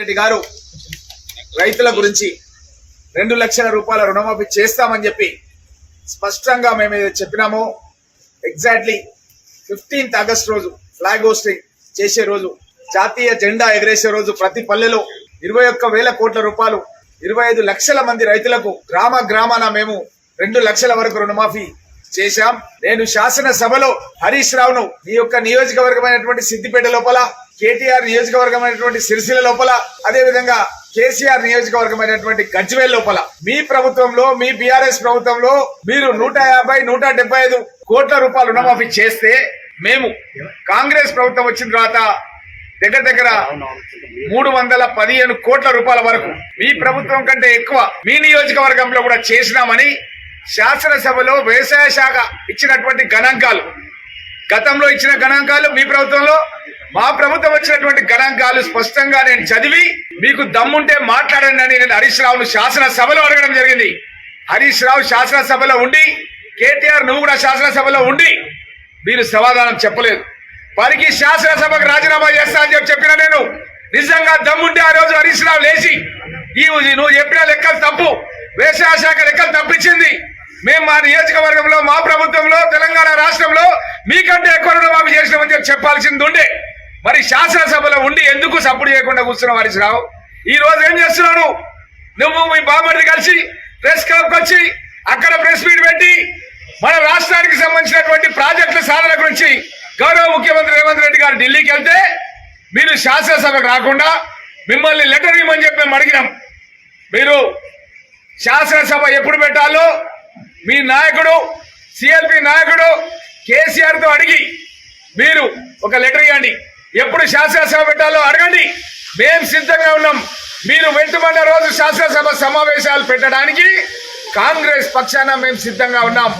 రెడ్డి గారు రైతుల గురించి రెండు లక్షల రూపాయల రుణమాఫీ చేస్తామని చెప్పి స్పష్టంగా మేము ఏదైతే చెప్పినామో ఎగ్జాక్ట్లీ ఫిఫ్టీన్త్ ఆగస్ట్ రోజు ఫ్లాగ్ హోస్టింగ్ చేసే రోజు జాతీయ జెండా ఎగరేసే రోజు ప్రతి పల్లెలో ఇరవై ఒక్క వేల కోట్ల రూపాయలు ఇరవై ఐదు లక్షల మంది రైతులకు గ్రామ గ్రామాన మేము రెండు లక్షల వరకు రుణమాఫీ చేశాం. నేను శాసనసభలో హరీష్ రావును ఈ యొక్క నియోజకవర్గమైనటువంటి సిద్దిపేట లోపల కేటీఆర్ నియోజకవర్గమైనటువంటి సిరిసిల్ల లోపల అదే విధంగా కేసీఆర్ నియోజకవర్గమైనటువంటి గజ్వేల్ లోపల. మీ ప్రభుత్వంలో మీ బీఆర్ఎస్ ప్రభుత్వంలో మీరు నూట యాభై నూట డెబ్బై ఐదు కోట్ల రూపాయలు రుణమాఫీ చేస్తే మేము కాంగ్రెస్ ప్రభుత్వం వచ్చిన తర్వాత దగ్గర దగ్గర మూడు వందల పదిహేను కోట్ల రూపాయల వరకు మీ ప్రభుత్వం కంటే ఎక్కువ మీ నియోజకవర్గంలో కూడా చేసినామని శాసనసభలో వ్యవసాయ శాఖ ఇచ్చినటువంటి గణాంకాలు. గతంలో ఇచ్చిన గణాంకాలు మీ ప్రభుత్వంలో మా ప్రభుత్వం వచ్చినటువంటి గణాంకాలు స్పష్టంగా నేను చదివి మీకు దమ్ముంటే మాట్లాడండి అని నేను హరీష్ రావును శాసనసభలో అడగడం జరిగింది. హరీష్ రావు శాసనసభలో ఉండి కేటీఆర్ నువ్వు కూడా శాసనసభలో ఉండి మీరు సమాధానం చెప్పలేదు. వారికి శాసనసభకు రాజీనామా చేస్తా అని చెప్పి చెప్పిన నేను నిజంగా దమ్ముంటే ఆ రోజు హరీష్ రావు లేచి ఈ నువ్వు చెప్పిన లెక్కలు తప్పు వ్యవసాయ శాఖ లెక్కలు తప్పించింది. మేము మా నియోజకవర్గంలో మా ప్రభుత్వంలో తెలంగాణ రాష్ట్రంలో మీకంటే ఎక్కువ రుణమాఫీ చేసినామని చెప్పి చెప్పాల్సింది ఉండే. మరి శాసనసభలో ఉండి ఎందుకు సపోర్ట్ చేయకుండా కూర్చున్నావు హరీష్ రావు? ఈ రోజు ఏం చేస్తున్నావు నువ్వు మీ బాబడిని కలిసి ప్రెస్ క్లబ్కి వచ్చి అక్కడ ప్రెస్ మీట్ పెట్టి మన రాష్ట్రానికి సంబంధించినటువంటి ప్రాజెక్టుల సాధన గురించి గౌరవ ముఖ్యమంత్రి రేవంత్ రెడ్డి గారు ఢిల్లీకి వెళ్తే మీరు శాసనసభకు రాకుండా మిమ్మల్ని లెటర్ ఇవ్వమని చెప్పి మేము అడిగినాం. మీరు శాసనసభ ఎప్పుడు పెట్టాలో మీ నాయకుడు సిఎల్పి నాయకుడు కేసీఆర్తో అడిగి మీరు ఒక లెటర్ ఇవ్వండి. ఎప్పుడు శాసనసభ పెట్టాలో అడగండి. మేము సిద్ధంగా ఉన్నాం. మీరు వెంటబడిన రోజు శాసనసభ సమావేశాలు పెట్టడానికి కాంగ్రెస్ పక్షాన మేము సిద్ధంగా ఉన్నాం.